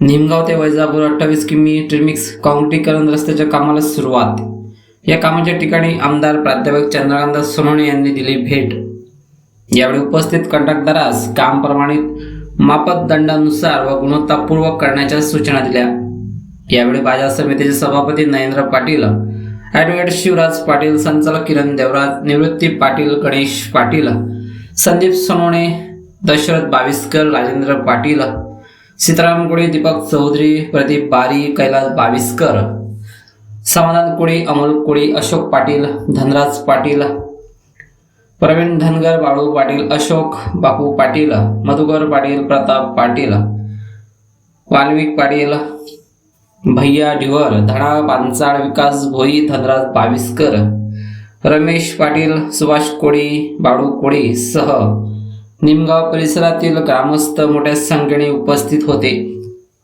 निमगाव ते वैजापूर अठ्ठावीस किमी ट्रिमिक्स काँक्रीकरण रस्त्याच्या कामाला सुरुवात. या कामाच्या ठिकाणी आमदार प्राध्यापक चंद्रकांत सोनवणे यांनी दिली भेट. यावेळी उपस्थित कंत्राटदारास काम प्रमाणित मापदंडानुसार व गुणवत्तापूर्वक करण्याच्या सूचना दिल्या. यावेळी बाजार समितीचे सभापती नरेंद्र पाटील ॲडव्होकेट शिवराज पाटील संचालक किरण देवराज निवृत्ती पाटील गणेश पाटील संदीप सोनवणे दशरथ बाविस्कर राजेंद्र पाटील सीताराम कोळी दीपक चौधरी प्रदीप बारी कैलास बाविस्कर समाधान कोळी अमोल कोळी अशोक पाटील धनराज पाटील प्रवीण धनगर बाळू पाटील अशोक बापू पाटील मधुकर पाटील प्रताप पाटील वाल्विक पाटील भैया ढिवर धडा पांचाळ विकास भोई धनराज बाविस्कर रमेश पाटील सुभाष कोळी बाळू कोळी सह निमगाव परिसरातील ग्रामस्थ मोठ्या संख्येने उपस्थित होते.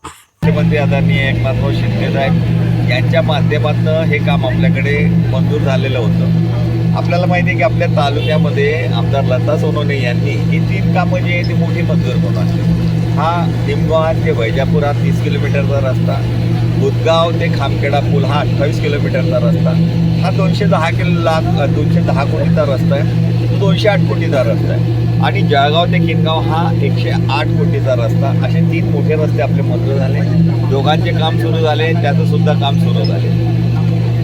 मुख्यमंत्री आदरणीय एकनाथराव शिंदे साहेब यांच्या माध्यमातून हे काम आपल्याकडे मंजूर झालेलं होतं. आपल्याला माहिती आहे की आपल्या तालुक्यामध्ये आमदार लता सोनवणे यांनी ही तीन कामं जी आहे ती मोठी मंजूर होत असते हा निमगाव ते वैजापुरात तीस किलोमीटरचा रस्ता बुधगाव ते खामखेडा पूल हा अठ्ठावीस किलोमीटरचा रस्ता हा दोनशे दहा किलो लाख दोनशे दहा कोटीचा रस्ता आहे. दोनशे आठ कोटीचा रस्ता आहे. आणि जळगाव ते किनगाव हा एकशे आठ कोटीचा रस्ता. असे तीन मोठे रस्ते आपले मंजूर झाले. दोघांचे काम सुरू झाले. त्याचं सुद्धा काम सुरू झाले.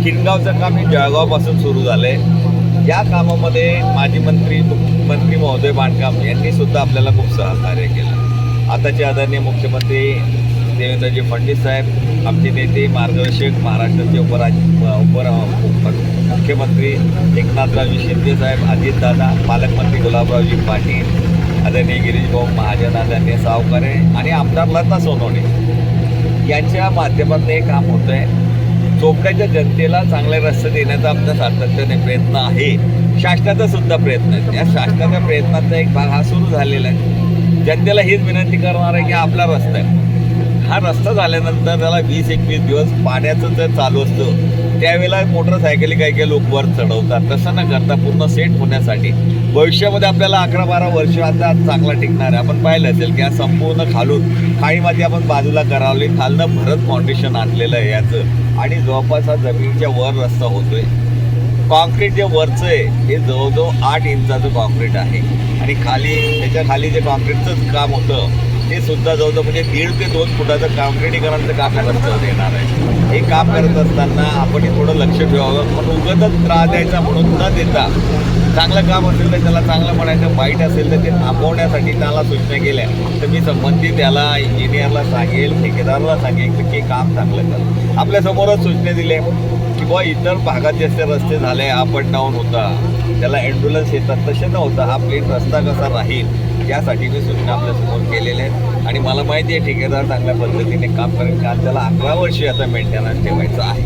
किनगावचं काम हे जळगावपासून सुरू झालं आहे या कामामध्ये माजी मंत्री मंत्री महोदय बांधकाम यांनी सुद्धा आपल्याला खूप सहकार्य केलं. आताचे आदरणीय मुख्यमंत्री देवेंद्रजी फडणवीस साहेब आमचे नेते मार्गदर्शक महाराष्ट्राचे उपराज उपर मुख्यमंत्री एकनाथरावजी शिंदे साहेब अजितदादा पालकमंत्री गुलाबरावजी पाटील आदरणीय गिरीशभाऊ महाजन आदरणीय सावकारे आणि आमदार लता सोनवणे यांच्या माध्यमातून हे काम होतं आहे चोपड्याच्या जनतेला चांगले रस्ते देण्याचा आमचा सातत्याने प्रयत्न आहे. शासनाचा सुद्धा प्रयत्न आहे. त्या शासनाच्या प्रयत्नाचा एक भाग हा सुरू झालेला आहे. जनतेला हीच विनंती करणार आहे की आपला रस्ता आहे. हा रस्ता झाल्यानंतर त्याला वीस एकवीस दिवस पाण्याचं जर चालू असतं त्यावेळेला मोटरसायकली काही काही लोक वर चढवतात. तसं न करता पूर्ण सेट होण्यासाठी. भविष्यामध्ये आपल्याला अकरा बारा वर्ष आता चांगला टिकणार आहे. आपण पाहिलं असेल की हा संपूर्ण खालून खाळी माती आपण बाजूला करावली. खालनं भरत फाउंडेशन आणलेलं आहे याचं. आणि जवळपास हा जमिनीच्या वर रस्ता होतोय. कॉन्क्रीट जे वरचं आहे हे जवळजवळ आठ इंचाचं कॉन्क्रीट आहे. आणि खाली त्याच्याखाली जे कॉन्क्रीटचंच काम होतं ते सुद्धा जवळजवळ म्हणजे दीड ते दोन फुटाचं काँक्रिटीकरणचं काम या येणार आहे हे काम करत असताना आपण हे थोडं लक्ष ठेवावं. पण उगतच त्रास द्यायचा म्हणून न देता चांगलं काम असेल तर त्याला चांगलं म्हणायचं वाईट असेल तर ते थांबवण्यासाठी त्याला सूचना केल्या. तर मी संबंधित त्याला इंजिनियरला सांगेल ठेकेदाराला सांगेल की हे काम चांगलं कर. आपल्यासमोरच सूचना दिल्या की इतर भागात जसे रस्ते झाले अप अँड डाऊन होता. त्याला ॲम्ब्युलन्स येतात तसे न होता हा प्लेन रस्ता कसा राहील? यासाठी मी सूचना आपल्यासमोर केलेल्या आहेत. आणि मला माहिती आहे ठेकेदार चांगल्या पद्धतीने काम करेल. कारण त्याला अकरा वर्षी आता मेंटेनन्स ठेवायचं आहे.